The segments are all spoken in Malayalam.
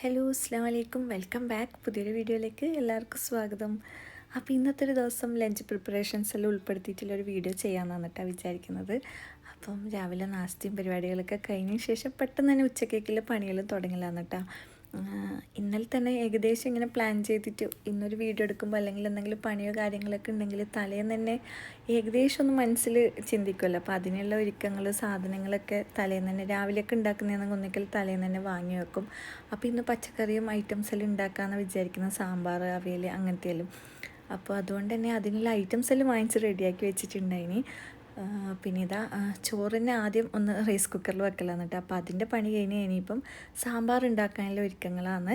ഹലോ അസ്സാം വലൈക്കും വെൽക്കം ബാക്ക് പുതിയൊരു വീഡിയോയിലേക്ക് എല്ലാവർക്കും സ്വാഗതം. അപ്പോൾ ഇന്നത്തെ ഒരു ദിവസം ലഞ്ച് പ്രിപ്പറേഷൻസ് എല്ലാം ഉൾപ്പെടുത്തിയിട്ടുള്ള ഒരു വീഡിയോ ചെയ്യാമെന്നാണ് കേട്ടോ വിചാരിക്കുന്നത്. അപ്പം രാവിലെ നാസ്തിയും പരിപാടികളൊക്കെ കഴിഞ്ഞ ശേഷം പെട്ടെന്ന് തന്നെ ഉച്ചക്കേക്കുള്ള പണികളും തുടങ്ങില്ലാന്ന് കേട്ടോ ഇന്നലെ തന്നെ ഏകദേശം ഇങ്ങനെ പ്ലാൻ ചെയ്തിട്ട് ഇന്നൊരു വീഡിയോ എടുക്കുമ്പോൾ അല്ലെങ്കിൽ എന്തെങ്കിലും പണിയോ കാര്യങ്ങളൊക്കെ ഉണ്ടെങ്കിൽ തലേന്ന് തന്നെ ഏകദേശം ഒന്ന് മനസ്സിൽ ചിന്തിക്കുമല്ലോ അപ്പോൾ അതിനുള്ള ഒരുക്കങ്ങൾ സാധനങ്ങളൊക്കെ തലേന്ന് തന്നെ രാവിലെയൊക്കെ ഉണ്ടാക്കുന്നതെന്ന് ഒന്നിക്കൽ തലേന്ന് തന്നെ വാങ്ങി വെക്കും. അപ്പോൾ ഇന്ന് പച്ചക്കറിയും ഐറ്റംസ് എല്ലാം ഉണ്ടാക്കാമെന്ന് വിചാരിക്കുന്ന സാമ്പാർ അവിയൽ അങ്ങനത്തെയെല്ലാം. അപ്പോൾ അതുകൊണ്ട് തന്നെ അതിനുള്ള ഐറ്റംസ് എല്ലാം വാങ്ങിച്ച് റെഡിയാക്കി വെച്ചിട്ടുണ്ടായിനി. പിന്നെ ഇതാ ചോറിനെ ആദ്യം ഒന്ന് റൈസ് കുക്കറിൽ വെക്കലാണ് കേട്ടോ അപ്പോൾ അതിന്റെ പണി കഴിഞ്ഞ് ഇനിയിപ്പം സാമ്പാർ ഉണ്ടാക്കാനുള്ള ഒരുക്കങ്ങളാണ്.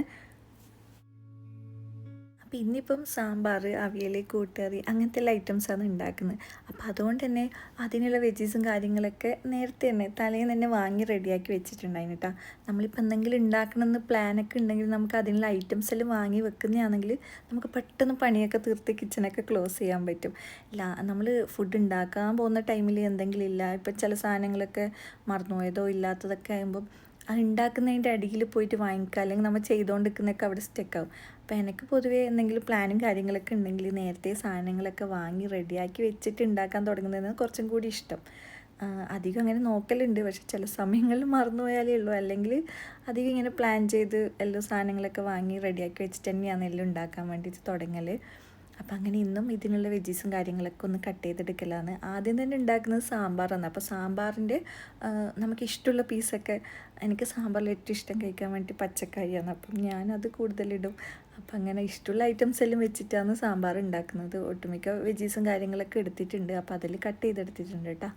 അപ്പോൾ ഇന്നിപ്പം സാമ്പാർ അവിയൽ കൂട്ടുകറി അങ്ങനത്തെ എല്ലാ ഐറ്റംസാണ് ഉണ്ടാക്കുന്നത്. അപ്പോൾ അതുകൊണ്ട് തന്നെ അതിനുള്ള വെജീസും കാര്യങ്ങളൊക്കെ നേരത്തെ തന്നെ തലേന്ന് തന്നെ വാങ്ങി റെഡിയാക്കി വെച്ചിട്ടുണ്ടായിരുന്നു കേട്ടോ. നമ്മളിപ്പോൾ എന്തെങ്കിലും ഉണ്ടാക്കണമെന്ന് പ്ലാനൊക്കെ ഉണ്ടെങ്കിൽ നമുക്ക് അതിനുള്ള ഐറ്റംസ് എല്ലാം വാങ്ങി വെക്കുന്നതാണെങ്കിൽ നമുക്ക് പെട്ടെന്ന് പണിയൊക്കെ തീർത്ത് കിച്ചണൊക്കെ ക്ലോസ് ചെയ്യാൻ പറ്റും. ഇല്ല നമ്മൾ ഫുഡ് ഉണ്ടാക്കാൻ പോകുന്ന ടൈമിൽ എന്തെങ്കിലും ഇല്ല. ഇപ്പം ചില സാധനങ്ങളൊക്കെ മറന്നുപോയതോ ഇല്ലാത്തതൊക്കെ ആകുമ്പം അത് ഉണ്ടാക്കുന്നതിന്റെ അടിയിൽ പോയിട്ട് വാങ്ങിക്കുക. അല്ലെങ്കിൽ നമ്മൾ ചെയ്തുകൊണ്ടിരിക്കുന്നതൊക്കെ അവിടെ സ്റ്റക്കാവും അപ്പോൾ എനിക്ക് പൊതുവേ എന്തെങ്കിലും പ്ലാനും കാര്യങ്ങളൊക്കെ ഉണ്ടെങ്കിൽ നേരത്തെ സാധനങ്ങളൊക്കെ വാങ്ങി റെഡിയാക്കി വെച്ചിട്ട് ഉണ്ടാക്കാൻ തുടങ്ങുന്നതിന് കുറച്ചും കൂടി ഇഷ്ടം. അധികം അങ്ങനെ നോക്കലുണ്ട്. പക്ഷെ ചില സമയങ്ങളിൽ മറന്നുപോയാലേ ഉള്ളൂ. അല്ലെങ്കിൽ അധികം ഇങ്ങനെ പ്ലാൻ ചെയ്ത് എല്ലാ സാധനങ്ങളൊക്കെ വാങ്ങി റെഡിയാക്കി വെച്ചിട്ട് തന്നെയാണ് എല്ലാം ഉണ്ടാക്കാൻ വേണ്ടിയിട്ട് തുടങ്ങൽ അപ്പം അങ്ങനെ ഇന്നും ഇതിനുള്ള വെജീസും കാര്യങ്ങളൊക്കെ ഒന്ന് കട്ട് ചെയ്തെടുക്കലാണ്. ആദ്യം തന്നെ ഉണ്ടാക്കുന്നത് സാമ്പാറാണ്. അപ്പോൾ സാമ്പാറിന്റെ നമുക്ക് ഇഷ്ടമുള്ള പീസൊക്കെ എനിക്ക് സാമ്പാറിൽ ഏറ്റവും ഇഷ്ടം കഴിക്കാൻ വേണ്ടി പച്ചക്കറിയാണ്. അപ്പം ഞാനത് കൂടുതലിടും. അപ്പം അങ്ങനെ ഇഷ്ടമുള്ള ഐറ്റംസ് എല്ലാം വെച്ചിട്ടാണ് സാമ്പാർ ഉണ്ടാക്കുന്നത്. ഒട്ടുമിക്ക വെജീസും കാര്യങ്ങളൊക്കെ എടുത്തിട്ടുണ്ട്. അപ്പോൾ അതിൽ കട്ട് ചെയ്തെടുത്തിട്ടുണ്ട് കേട്ടോ.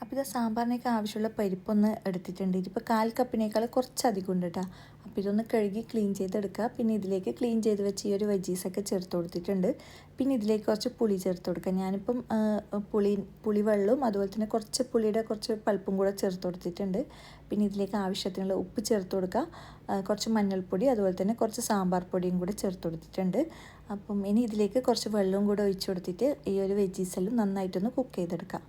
അപ്പോൾ ഇത് സാമ്പാറിനൊക്കെ ആവശ്യമുള്ള പരിപ്പൊന്ന് എടുത്തിട്ടുണ്ട്. ഇതിപ്പോൾ കാൽ കപ്പിനേക്കാൾ കുറച്ചധികം ഉണ്ട് കേട്ടോ. അപ്പോൾ ഇതൊന്ന് കഴുകി ക്ലീൻ ചെയ്തെടുക്കുക. പിന്നെ ഇതിലേക്ക് ക്ലീൻ ചെയ്ത് വെച്ച് ഈ ഒരു വെജീസൊക്കെ ചേർത്ത് കൊടുത്തിട്ടുണ്ട്. പിന്നെ ഇതിലേക്ക് കുറച്ച് പുളി ചേർത്ത് കൊടുക്കുക. ഞാനിപ്പം പുളി പുളി വെള്ളവും അതുപോലെ തന്നെ കുറച്ച് പുളിയുടെ കുറച്ച് പൾപ്പും കൂടെ ചേർത്ത് കൊടുത്തിട്ടുണ്ട്. പിന്നെ ഇതിലേക്ക് ആവശ്യത്തിനുള്ള ഉപ്പ് ചേർത്ത് കൊടുക്കുക. കുറച്ച് മഞ്ഞൾപ്പൊടി അതുപോലെ തന്നെ കുറച്ച് സാമ്പാർ പൊടിയും കൂടെ ചേർത്ത് കൊടുത്തിട്ടുണ്ട്. അപ്പം ഇനി ഇതിലേക്ക് കുറച്ച് വെള്ളവും കൂടെ ഒഴിച്ചു കൊടുത്തിട്ട് ഈ ഒരു വെജീസെല്ലാം നന്നായിട്ടൊന്ന് കുക്ക് ചെയ്തെടുക്കാം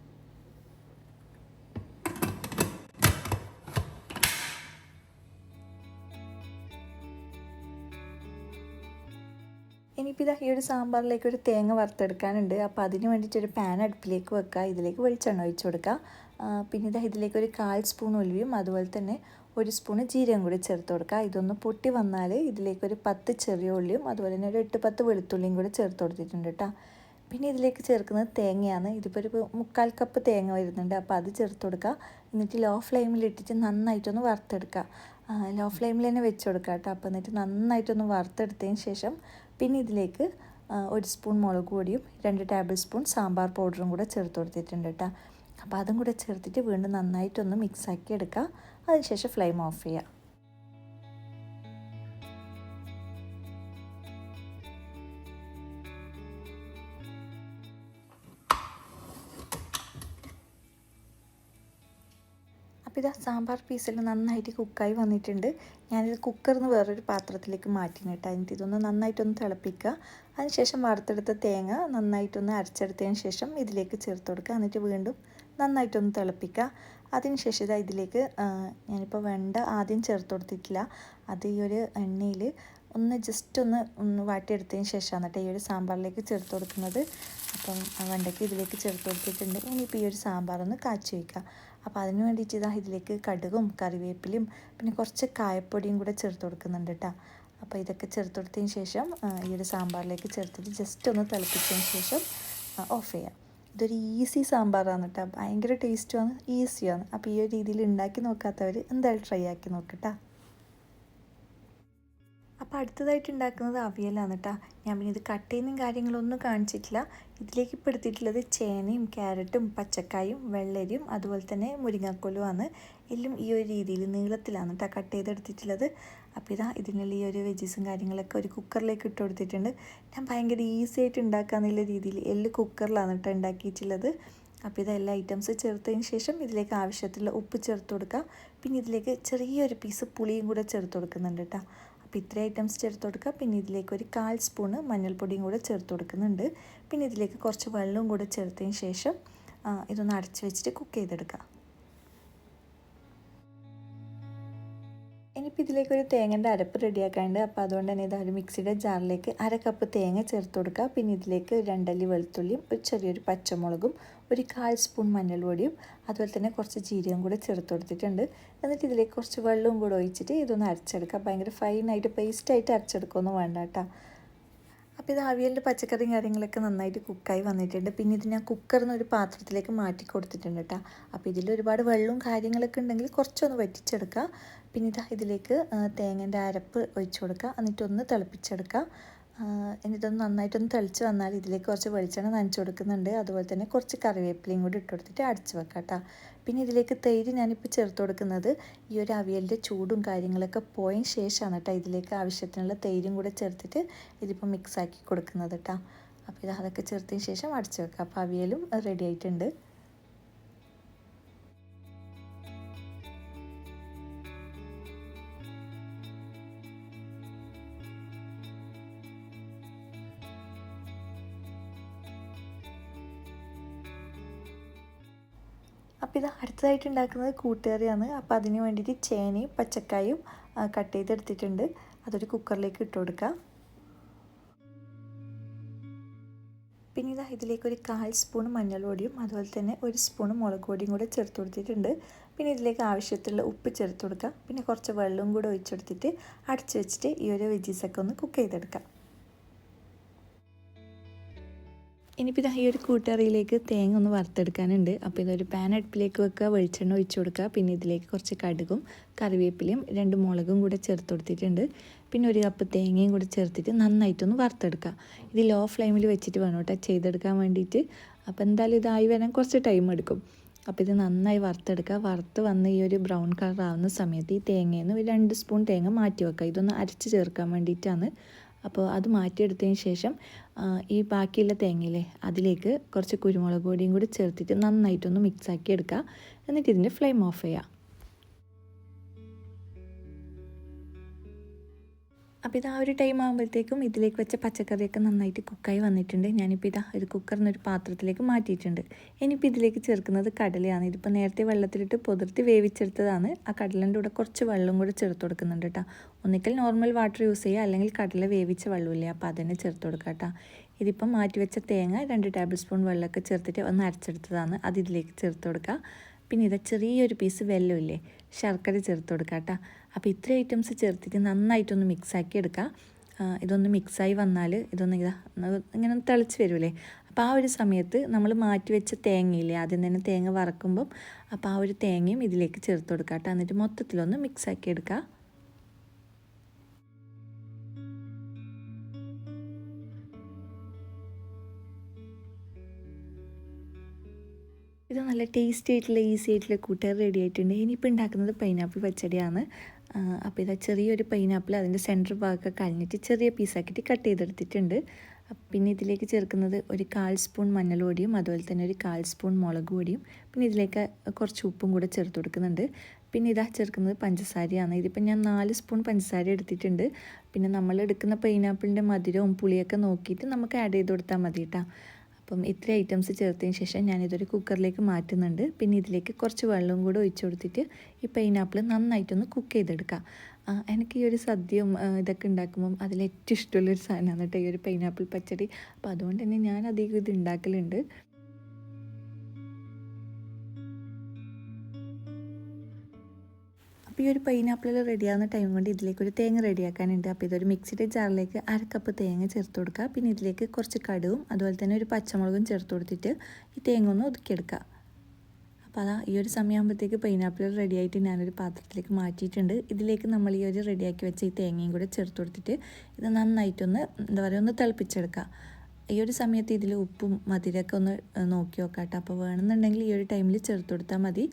ഇനിയിപ്പോൾ ഇതാ ഈ ഒരു സാമ്പാറിലേക്ക് ഒരു തേങ്ങ വറുത്തെടുക്കാനുണ്ട്. അപ്പോൾ അതിന് വേണ്ടിയിട്ട് ഒരു പാൻ അടുപ്പിലേക്ക് വെക്കുക ഇതിലേക്ക് വെളിച്ചെണ്ണ ഒഴിച്ചു കൊടുക്കുക പിന്നെ ഇതാ ഇതിലേക്ക് ഒരു കാൽ സ്പൂൺ ഒലിവും അതുപോലെ തന്നെ ഒരു സ്പൂണ് ജീരകം കൂടി ചേർത്ത് കൊടുക്കുക ഇതൊന്ന് പൊട്ടി വന്നാൽ ഇതിലേക്ക് ഒരു പത്ത് ചെറിയ ഉള്ളിയും അതുപോലെ തന്നെ ഒരു എട്ട് പത്ത് വെളുത്തുള്ളിയും കൂടി ചേർത്ത് കൊടുത്തിട്ടുണ്ട് കേട്ടോ പിന്നെ ഇതിലേക്ക് ചേർക്കുന്നത് തേങ്ങയാണ്. ഇതിപ്പോൾ ഒരു മുക്കാൽ കപ്പ് തേങ്ങ വരുന്നുണ്ട്. അപ്പോൾ അത് ചേർത്ത് കൊടുക്കുക എന്നിട്ട് ലോ ഫ്ലെയിമിൽ ഇട്ടിട്ട് നന്നായിട്ടൊന്ന് വറുത്തെടുക്കുക ലോ ഫ്ലെയിമിൽ തന്നെ വെച്ച് കൊടുക്കുക കേട്ടോ അപ്പോൾ എന്നിട്ട് നന്നായിട്ടൊന്ന് വറുത്തെടുത്തതിന് ശേഷം പിന്നെ ഇതിലേക്ക് ഒരു സ്പൂൺ മുളക് പൊടിയും രണ്ട് ടേബിൾ സ്പൂൺ സാമ്പാർ പൗഡറും കൂടെ ചേർത്ത് കൊടുത്തിട്ടുണ്ട് കേട്ടോ അപ്പോൾ അതും കൂടെ ചേർത്തിട്ട് വീണ്ടും നന്നായിട്ടൊന്ന് മിക്സാക്കി എടുക്കുക അതിനുശേഷം ഫ്ലെയിം ഓഫ് ചെയ്യുക അപ്പോൾ ഇതാ സാമ്പാർ പീസെല്ലാം നന്നായിട്ട് കുക്കായി വന്നിട്ടുണ്ട്. ഞാനിത് കുക്കറിൽ നിന്ന് വേറൊരു പാത്രത്തിലേക്ക് മാറ്റിന് കേട്ടോ. എന്നിട്ട് ഇതൊന്ന് നന്നായിട്ടൊന്ന് തിളപ്പിക്കുക. അതിനുശേഷം വറുത്തെടുത്ത തേങ്ങ നന്നായിട്ടൊന്ന് അരച്ചെടുത്തതിന് ശേഷം ഇതിലേക്ക് ചേർത്ത് കൊടുക്കുക. എന്നിട്ട് വീണ്ടും നന്നായിട്ടൊന്ന് തിളപ്പിക്കുക. അതിനുശേഷം ഇതാ ഇതിലേക്ക് ഞാനിപ്പോൾ വെണ്ട ആദ്യം ചേർത്ത് കൊടുത്തിട്ടില്ല. അത് ഈ ഒരു എണ്ണയിൽ ഒന്ന് ജസ്റ്റ് ഒന്ന് ഒന്ന് വാട്ടിയെടുത്തതിന് ശേഷമാണ് കേട്ടോ ഈ ഒരു സാമ്പാറിലേക്ക് ചേർത്ത് കൊടുക്കുന്നത്. അപ്പം വെണ്ടയ്ക്ക് ഇതിലേക്ക് ചേർത്ത് കൊടുത്തിട്ടുണ്ട്. ഇനിയിപ്പോൾ ഈ ഒരു സാമ്പാർ ഒന്ന് കാച്ചി വയ്ക്കുക. അപ്പോൾ അതിന് വേണ്ടിയിട്ട് ഇതാ ഇതിലേക്ക് കടുകും കറിവേപ്പിലയും പിന്നെ കുറച്ച് കായപ്പൊടിയും കൂടെ ചേർത്ത് കൊടുക്കുന്നുണ്ട് കേട്ടോ അപ്പോൾ ഇതൊക്കെ ചേർത്ത് കൊടുത്തതിന് ശേഷം ഈ ഒരു സാമ്പാറിലേക്ക് ചേർത്തിട്ട് ജസ്റ്റ് ഒന്ന് തിളപ്പിച്ചതിന് ശേഷം ഓഫ് ചെയ്യാം. ഇതൊരു ഈസി സാമ്പാറാണ് കേട്ടോ ഭയങ്കര ടേസ്റ്റുമാണ് ഈസിയാണ് അപ്പോൾ ഈ ഒരു രീതിയിൽ ഉണ്ടാക്കി നോക്കാത്തവർ എന്തായാലും ട്രൈ ആക്കി നോക്കട്ടോ അപ്പോൾ അടുത്തതായിട്ട് ഉണ്ടാക്കുന്നത് അവിയലാണ് കേട്ടോ ഞാൻ പിന്നെ ഇത് കട്ട് ചെയ്യുന്ന കാര്യങ്ങളൊന്നും കാണിച്ചിട്ടില്ല. ഇതിലേക്ക് ഇപ്പോൾ എടുത്തിട്ടുള്ളത് ചേനയും ക്യാരറ്റും പച്ചക്കായും വെള്ളരിയും അതുപോലെ തന്നെ മുരിങ്ങാക്കോലുമാണ്. എല്ലാം ഈ ഒരു രീതിയിൽ നീളത്തിലാണ് കേട്ടോ കട്ട് ചെയ്തെടുത്തിട്ടുള്ളത് അപ്പോൾ ഇതാ ഇതിനുള്ള ഈ ഒരു വെജീസും കാര്യങ്ങളൊക്കെ ഒരു കുക്കറിലേക്ക് ഇട്ട് കൊടുത്തിട്ടുണ്ട്. ഞാൻ ഭയങ്കര ഈസി ആയിട്ട് ഉണ്ടാക്കാന്നുള്ള രീതിയിൽ എല്ലാം കുക്കറിലാണ് കേട്ടോ ഉണ്ടാക്കിയിട്ടുള്ളത്. അപ്പോൾ ഇതെല്ലാ ഐറ്റംസ് ചേർത്തതിന് ശേഷം ഇതിലേക്ക് ആവശ്യത്തിലുള്ള ഉപ്പ് ചേർത്ത് കൊടുക്കുക പിന്നെ ഇതിലേക്ക് ചെറിയൊരു പീസ് പുളിയും കൂടെ ചേർത്ത് കൊടുക്കുന്നുണ്ട് കേട്ടോ അപ്പോൾ ഇത്രയും ഐറ്റംസ് ചേർത്ത് കൊടുക്കുക. പിന്നെ ഇതിലേക്ക് ഒരു കാൽ സ്പൂണ് മഞ്ഞൾപ്പൊടിയും കൂടെ ചേർത്ത് കൊടുക്കുന്നുണ്ട്. പിന്നെ ഇതിലേക്ക് കുറച്ച് വെള്ളവും കൂടെ ചേർത്തതിന് ശേഷം ഇതൊന്ന് അടച്ച് വെച്ചിട്ട് കുക്ക് ചെയ്തെടുക്കുക. ഇനിയിപ്പോൾ ഇതിലേക്ക് ഒരു തേങ്ങന്റെ അരപ്പ് റെഡിയാക്കാണ്ട് അപ്പോൾ അതുകൊണ്ട് തന്നെ ഇതാ ഒരു മിക്സിയുടെ ജാറിലേക്ക് അര കപ്പ് തേങ്ങ ചേർത്ത് കൊടുക്കുക. പിന്നെ ഇതിലേക്ക് രണ്ടല്ലി വെളുത്തുള്ളിയും ഒരു ചെറിയൊരു പച്ചമുളകും ഒരു കാൽ സ്പൂൺ മഞ്ഞൾപൊടിയും അതുപോലെ തന്നെ കുറച്ച് ജീരകം കൂടെ ചേർത്ത് കൊടുത്തിട്ടുണ്ട്. എന്നിട്ട് ഇതിലേക്ക് കുറച്ച് വെള്ളവും കൂടെ ഒഴിച്ചിട്ട് ഇതൊന്ന് അരച്ചെടുക്കുക. ഭയങ്കര ഫൈനായിട്ട് പേസ്റ്റായിട്ട് അരച്ചെടുക്കുകയൊന്നും വേണ്ട കേട്ടോ. അപ്പോൾ ഇത് അവിയലിന്റെ പച്ചക്കറിയും കാര്യങ്ങളൊക്കെ നന്നായിട്ട് കുക്കായി വന്നിട്ടുണ്ട്. പിന്നെ ഇത് ഞാൻ കുക്കറിൽ ഒരു പാത്രത്തിലേക്ക് മാറ്റി കൊടുത്തിട്ടുണ്ട് കേട്ടോ അപ്പോൾ ഇതിൽ ഒരുപാട് വെള്ളവും കാര്യങ്ങളൊക്കെ ഉണ്ടെങ്കിൽ കുറച്ചൊന്ന് വറ്റിച്ചെടുക്കുക പിന്നെ ഇതാ ഇതിലേക്ക് തേങ്ങേന്റെ അരപ്പ് ഒഴിച്ചു കൊടുക്കുക എന്നിട്ടൊന്ന് തിളപ്പിച്ചെടുക്കുക എന്നിട്ടൊന്ന് നന്നായിട്ടൊന്ന് തളിച്ച് വന്നാൽ ഇതിലേക്ക് കുറച്ച് വെളിച്ചെണ്ണ നനച്ച് കൊടുക്കുന്നുണ്ട്. അതുപോലെ തന്നെ കുറച്ച് കറിവേപ്പിലയും കൂടി ഇട്ട് കൊടുത്തിട്ട് അടിച്ച് വെക്കാം കേട്ടോ പിന്നെ ഇതിലേക്ക് തൈര് ഞാനിപ്പോൾ ചേർത്ത് കൊടുക്കുന്നത് ഈ ഒരു അവിയലിന്റെ ചൂടും കാര്യങ്ങളൊക്കെ പോയതിന് ശേഷമാണ് കേട്ടോ ഇതിലേക്ക് ആവശ്യത്തിനുള്ള തൈരും കൂടെ ചേർത്തിട്ട് ഇതിപ്പോൾ മിക്സാക്കി കൊടുക്കുന്നത് കേട്ടോ. അപ്പോൾ ഇത് അതൊക്കെ ചേർത്തതിന് ശേഷം അടച്ചു വെക്കാം. അപ്പോൾ അവിയലും റെഡി ആയിട്ടുണ്ട്. അപ്പോൾ ഇത് അടുത്തതായിട്ട് ഉണ്ടാക്കുന്നത് കൂട്ടുകറിയാണ്. അപ്പോൾ അതിന് വേണ്ടിയിട്ട് ചേനയും പച്ചക്കായും കട്ട് ചെയ്തെടുത്തിട്ടുണ്ട്. അതൊരു കുക്കറിലേക്ക് ഇട്ട് കൊടുക്കാം. പിന്നെ ഇതാ ഇതിലേക്ക് ഒരു കാൽ സ്പൂൺ മഞ്ഞൾപ്പൊടിയും അതുപോലെ തന്നെ ഒരു സ്പൂൺ മുളക് പൊടിയും കൂടെ ചേർത്ത് കൊടുത്തിട്ടുണ്ട്. പിന്നെ ഇതിലേക്ക് ആവശ്യത്തിലുള്ള ഉപ്പ് ചേർത്ത് കൊടുക്കാം. പിന്നെ കുറച്ച് വെള്ളവും കൂടെ ഒഴിച്ചെടുത്തിട്ട് അടച്ചു വെച്ചിട്ട് ഈ ഒരു വെജീസൊക്കെ ഒന്ന് കുക്ക് ചെയ്തെടുക്കാം. ഇനിയിപ്പോൾ ഈ ഒരു കൂട്ടറിയിലേക്ക് തേങ്ങ ഒന്ന് വറുത്തെടുക്കാനുണ്ട്. അപ്പോൾ ഇതൊരു പാൻ അടുപ്പിലേക്ക് വെക്കുക വെളിച്ചെണ്ണ ഒഴിച്ച് കൊടുക്കുക. പിന്നെ ഇതിലേക്ക് കുറച്ച് കടുകും കറിവേപ്പിലയും രണ്ട് മുളകും കൂടെ ചേർത്ത് കൊടുത്തിട്ടുണ്ട്. പിന്നെ ഒരു കപ്പ് തേങ്ങയും കൂടെ ചേർത്തിട്ട് നന്നായിട്ടൊന്ന് വറുത്തെടുക്കുക. ഇത് ലോ ഫ്ലെയിമിൽ വെച്ചിട്ട് വേണം കേട്ടോ ചെയ്തെടുക്കാൻ വേണ്ടിയിട്ട്. അപ്പോൾ എന്തായാലും ഇതായി വരാൻ കുറച്ച് ടൈം എടുക്കും. അപ്പോൾ ഇത് നന്നായി വറുത്തെടുക്കുക. വറുത്ത് വന്ന് ഈ ഒരു ബ്രൗൺ കളർ ആവുന്ന സമയത്ത് ഈ തേങ്ങയിൽ നിന്ന് രണ്ട് സ്പൂൺ തേങ്ങ മാറ്റി വെക്കുക. ഇതൊന്ന് അരച്ച് ചേർക്കാൻ വേണ്ടിയിട്ടാണ്. അപ്പോൾ അത് മാറ്റിയെടുത്തതിന് ശേഷം ഈ ബാക്കിയുള്ള തേങ്ങയിലെ അതിലേക്ക് കുറച്ച് കുരുമുളക് പൊടിയും കൂടി ചേർത്തിട്ട് നന്നായിട്ടൊന്ന് മിക്സാക്കി എടുക്കുക. എന്നിട്ട് ഇതിന്റെ ഫ്ലെയിം ഓഫ് ചെയ്യുക. അപ്പോൾ ഇത് ആ ഒരു ടൈം ആകുമ്പോഴത്തേക്കും ഇതിലേക്ക് വെച്ച പച്ചക്കറിയൊക്കെ നന്നായിട്ട് കുക്കായി വന്നിട്ടുണ്ട്. ഞാനിപ്പോൾ ഇതാ ഒരു കുക്കറിന് ഒരു പാത്രത്തിലേക്ക് മാറ്റിയിട്ടുണ്ട്. ഇനിയിപ്പോൾ ഇതിലേക്ക് ചേർക്കുന്നത് കടലയാണ്. ഇതിപ്പോൾ നേരത്തെ വെള്ളത്തിലിട്ട് പൊതിർത്തി വേവിച്ചെടുത്തതാണ്. ആ കടലിന്റെ കൂടെ കുറച്ച് വെള്ളം കൂടെ ചേർത്ത് കൊടുക്കുന്നുണ്ട് കേട്ടോ. ഒന്നിക്കൽ നോർമൽ വാട്ടർ യൂസ് ചെയ്യുക അല്ലെങ്കിൽ കടല വേവിച്ച വെള്ളമില്ലേ. അപ്പോൾ അതന്നെ ചേർത്ത് കൊടുക്കുക കേട്ടോ. മാറ്റി വെച്ച തേങ്ങ രണ്ട് ടേബിൾ സ്പൂൺ വെള്ളമൊക്കെ ചേർത്തിട്ട് ഒന്ന് അരച്ചെടുത്തതാണ്. അത് ഇതിലേക്ക് ചേർത്ത് കൊടുക്കുക. പിന്നെ ഇത് ചെറിയൊരു പീസ് വെല്ലമില്ലേ ശർക്കര ചേർത്ത് കൊടുക്കുക കേട്ടോ. അപ്പോൾ ഇത്ര ഐറ്റംസ് ചേർത്തിട്ട് നന്നായിട്ടൊന്ന് മിക്സാക്കി എടുക്കുക. ഇതൊന്ന് മിക്സായി വന്നാൽ ഇതൊന്ന് ഇതാ ഇങ്ങനെ തിളച്ച് വരുമല്ലേ? അപ്പോൾ ആ ഒരു സമയത്ത് നമ്മൾ മാറ്റി വെച്ച തേങ്ങയില്ലേ ആദ്യം തന്നെ തേങ്ങ വറക്കുമ്പം അപ്പോൾ ആ ഒരു തേങ്ങയും ഇതിലേക്ക് ചേർത്ത് കൊടുക്കുക കേട്ടോ. എന്നിട്ട് മൊത്തത്തിലൊന്ന് മിക്സാക്കി എടുക്കുക. ഇത് നല്ല ടേസ്റ്റി ആയിട്ടുള്ള ഈസി ആയിട്ടുള്ള കൂട്ടുകാർ റെഡി ആയിട്ടുണ്ട്. ഇനിയിപ്പോൾ ഉണ്ടാക്കുന്നത് പൈനാപ്പിൾ പച്ചടിയാണ്. അപ്പോൾ ഇതാ ചെറിയൊരു പൈനാപ്പിൾ അതിന്റെ സെന്റർ ഭാഗമൊക്കെ കഴിഞ്ഞിട്ട് ചെറിയ പീസാക്കിയിട്ട് കട്ട് ചെയ്തെടുത്തിട്ടുണ്ട്. പിന്നെ ഇതിലേക്ക് ചേർക്കുന്നത് ഒരു കാൽ സ്പൂൺ മഞ്ഞൾപൊടിയും അതുപോലെ തന്നെ ഒരു കാൽ സ്പൂൺ മുളക് പൊടിയും പിന്നെ ഇതിലേക്ക് കുറച്ച് ഉപ്പും കൂടെ ചേർത്ത് കൊടുക്കുന്നുണ്ട്. പിന്നെ ഇതാ ചേർക്കുന്നത് പഞ്ചസാരയാണ്. ഇതിപ്പോൾ ഞാൻ നാല് സ്പൂൺ പഞ്ചസാര എടുത്തിട്ടുണ്ട്. പിന്നെ നമ്മൾ എടുക്കുന്ന പൈനാപ്പിളിന്റെ മധുരവും പുളിയൊക്കെ നോക്കിയിട്ട് നമുക്ക് ആഡ് ചെയ്ത് കൊടുത്താൽ മതി കേട്ടോ അപ്പം ഇത്ര ഐറ്റംസ് ചേർത്തതിന് ശേഷം ഞാനിതൊരു കുക്കറിലേക്ക് മാറ്റുന്നുണ്ട്. പിന്നെ ഇതിലേക്ക് കുറച്ച് വെള്ളവും കൂടെ ഒഴിച്ചു കൊടുത്തിട്ട് ഈ പൈനാപ്പിൾ നന്നായിട്ടൊന്ന് കുക്ക് ചെയ്തെടുക്കാം. എനിക്ക് ഈ ഒരു സദ്യയും ഇതൊക്കെ ഉണ്ടാക്കുമ്പം അതിലേറ്റവും ഇഷ്ടമുള്ളൊരു സാധനമാണ് കേട്ടോ ഈ ഒരു പൈനാപ്പിൾ പച്ചടി. അപ്പോൾ അതുകൊണ്ട് തന്നെ ഞാൻ അധികം ഇത് ഉണ്ടാക്കലുണ്ട്. അപ്പോൾ ഈ ഒരു പൈനാപ്പിൾ റെഡിയാകുന്ന ടൈം കൊണ്ട് ഇതിലേക്ക് ഒരു തേങ്ങ റെഡിയാക്കാനുണ്ട് അപ്പോൾ ഇതൊരു മിക്സിയുടെ ജാറിലേക്ക് അര കപ്പ് തേങ്ങ ചേർത്ത് കൊടുക്കുക. പിന്നെ ഇതിലേക്ക് കുറച്ച് കടുവും അതുപോലെ തന്നെ ഒരു പച്ചമുളകും ചേർത്ത് കൊടുത്തിട്ട് ഈ തേങ്ങ ഒന്ന് ഒതുക്കിയെടുക്കുക. അപ്പോൾ അതാ ഈ ഒരു സമയമാകുമ്പോഴത്തേക്ക് പൈനാപ്പിൾ റെഡി ആയിട്ട് ഞാനൊരു പാത്രത്തിലേക്ക് മാറ്റിയിട്ടുണ്ട്. ഇതിലേക്ക് നമ്മൾ ഈ ഒരു റെഡിയാക്കി വെച്ച ഈ തേങ്ങയും കൂടെ ചേർത്ത് കൊടുത്തിട്ട് ഇത് നന്നായിട്ടൊന്ന് എന്താ പറയുക ഒന്ന് തിളപ്പിച്ചെടുക്കുക. ഈ ഒരു സമയത്ത് ഇതിൽ ഉപ്പും മധുരമൊക്കെ ഒന്ന് നോക്കി നോക്കാം കേട്ടോ അപ്പോൾ വേണമെന്നുണ്ടെങ്കിൽ ഈ ഒരു ടൈമിൽ ചേർത്ത് കൊടുത്താൽ മതി.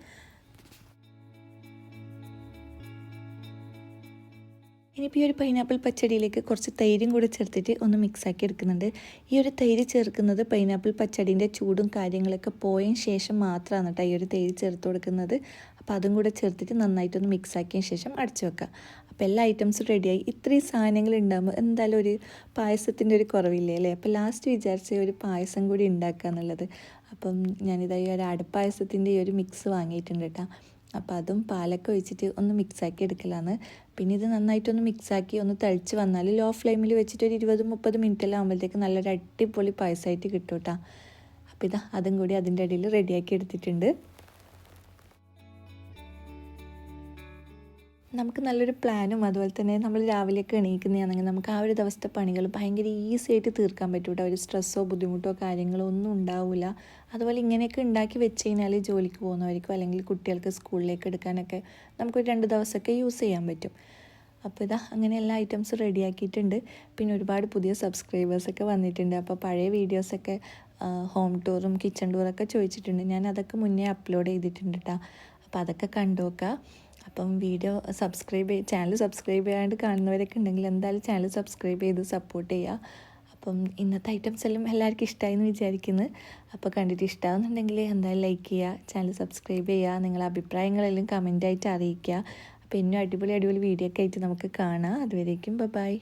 ഇനിയിപ്പോൾ ഈ ഒരു പൈനാപ്പിൾ പച്ചടിയിലേക്ക് കുറച്ച് തൈരും കൂടി ചേർത്തിട്ട് ഒന്ന് മിക്സാക്കി എടുക്കുന്നുണ്ട്. ഈ ഒരു തൈര് ചേർക്കുന്നത് പൈനാപ്പിൾ പച്ചടീന്റെ ചൂടും കാര്യങ്ങളൊക്കെ പോയതിന് ശേഷം മാത്രമാണ് കേട്ടോ ഈ ഒരു തൈര് ചേർത്ത് കൊടുക്കുന്നത്. അപ്പോൾ അതും കൂടെ ചേർത്തിട്ട് നന്നായിട്ടൊന്ന് മിക്സാക്കിയതിന് ശേഷം അടച്ചു വെക്കുക അപ്പോൾ എല്ലാ ഐറ്റംസും റെഡിയായി ഇത്രയും സാധനങ്ങൾ ഉണ്ടാകുമ്പോൾ എന്തായാലും ഒരു പായസത്തിന്റെ ഒരു കുറവില്ലേ അല്ലേ? അപ്പോൾ ലാസ്റ്റ് വിചാരിച്ച ഒരു പായസം കൂടി ഉണ്ടാക്കുക എന്നുള്ളത്. അപ്പം ഞാനിതായി ഒരു അടപ്പായസത്തിന്റെ ഈ ഒരു മിക്സ് വാങ്ങിയിട്ടുണ്ട് കേട്ടോ അപ്പോൾ അതും പാലൊക്കെ ഒഴിച്ചിട്ട് ഒന്ന് മിക്സാക്കി എടുക്കലാണ്. പിന്നെ ഇത് നന്നായിട്ടൊന്ന് മിക്സാക്കി ഒന്ന് തളിച്ച് വന്നാൽ ലോ ഫ്ലെയിമിൽ വെച്ചിട്ട് ഒരു ഇരുപത് മുപ്പത് മിനിറ്റെല്ലാം ആകുമ്പോഴത്തേക്ക് നല്ലൊരു അടിപൊളി പായസമായിട്ട് കിട്ടും കേട്ടോ അപ്പോൾ ഇതാ അതും കൂടി അതിന്റെ ഇടയിൽ റെഡിയാക്കി എടുത്തിട്ടുണ്ട്. നമുക്ക് നല്ലൊരു പ്ലാനും അതുപോലെ തന്നെ നമ്മൾ രാവിലെയൊക്കെ എണീക്കുന്നതാണെങ്കിൽ നമുക്ക് ആ ഒരു ദിവസത്തെ പണികൾ ഭയങ്കര ഈസി ആയിട്ട് തീർക്കാൻ പറ്റും കേട്ടോ ഒരു സ്ട്രെസ്സോ ബുദ്ധിമുട്ടോ കാര്യങ്ങളോ ഒന്നും ഉണ്ടാവില്ല അതുപോലെ ഇങ്ങനെയൊക്കെ ഉണ്ടാക്കി വെച്ച് കഴിഞ്ഞാൽ ജോലിക്ക് പോകുന്നവർക്കും അല്ലെങ്കിൽ കുട്ടികൾക്ക് സ്കൂളിലേക്ക് എടുക്കാനൊക്കെ നമുക്കൊരു രണ്ട് ദിവസമൊക്കെ യൂസ് ചെയ്യാൻ പറ്റും. അപ്പോൾ ഇതാ അങ്ങനെ എല്ലാ ഐറ്റംസും റെഡിയാക്കിയിട്ടുണ്ട് പിന്നെ ഒരുപാട് പുതിയ സബ്സ്ക്രൈബേഴ്സൊക്കെ വന്നിട്ടുണ്ട്. അപ്പോൾ പഴയ വീഡിയോസൊക്കെ ഹോം ടൂറും കിച്ചൺ ടൂറൊക്കെ ചോദിച്ചിട്ടുണ്ട്. ഞാൻ അതൊക്കെ മുന്നേ അപ്ലോഡ് ചെയ്തിട്ടുണ്ട് കേട്ടോ അപ്പോൾ അതൊക്കെ കണ്ടു അപ്പം വീഡിയോ സബ്സ്ക്രൈബ് ചാനൽ സബ്സ്ക്രൈബ് ചെയ്യാണ്ട് കാണുന്നവരൊക്കെ ഉണ്ടെങ്കിൽ എന്തായാലും ചാനൽ സബ്സ്ക്രൈബ് ചെയ്ത് സപ്പോർട്ട് ചെയ്യുക അപ്പം ഇന്നത്തെ ഐറ്റംസ് എല്ലാം എല്ലാവർക്കും ഇഷ്ടമായി എന്ന് വിചാരിക്കുന്നു. അപ്പോൾ കണ്ടിട്ട് ഇഷ്ടമാകുന്നുണ്ടെങ്കിൽ എന്തായാലും ലൈക്ക് ചെയ്യുക ചാനൽ സബ്സ്ക്രൈബ് ചെയ്യുക നിങ്ങളുടെ അഭിപ്രായങ്ങളെല്ലാം കമന്റായിട്ട് അറിയിക്കുക അപ്പോൾ ഇന്നും അടിപൊളി അടിപൊളി വീഡിയോ ഒക്കെ ആയിട്ട് നമുക്ക് കാണാം. അതുവരേക്കും ബൈ